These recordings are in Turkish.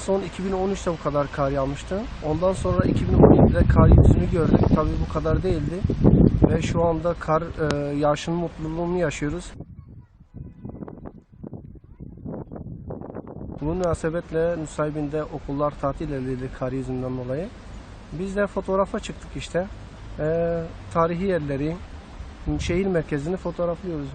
son 2013'te bu kadar kar yağmıştı. Ondan sonra 2017'de kar yüzünü gördük. Tabii bu kadar değildi. Ve şu anda kar e, yağışının mutluluğunu yaşıyoruz. Bu münasebetle Nusaybin'de okullar tatil edildi kar yüzünden dolayı. Biz de fotoğrafa çıktık işte. E, tarihi yerleri, şehir merkezini fotoğraflıyoruz.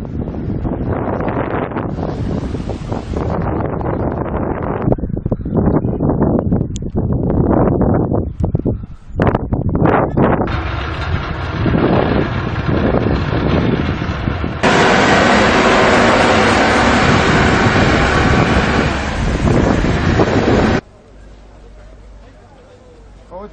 Mogo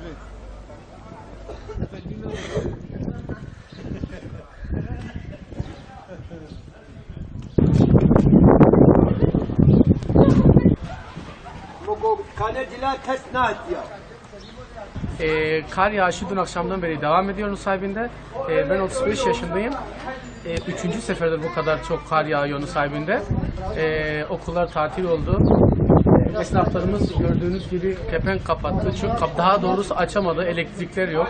kaleciler? Ee, kar yağışı dün akşamdan beri devam ediyor Nusaybin'de. Ee, ben 35 yaşındayım. Ee, üçüncü seferdir bu kadar çok kar yağıyor Nusaybin'de. Ee, okullar tatil oldu. Esnaflarımız gördüğünüz gibi kepenk kapattı. Çünkü daha doğrusu açamadı. Elektrikler yok.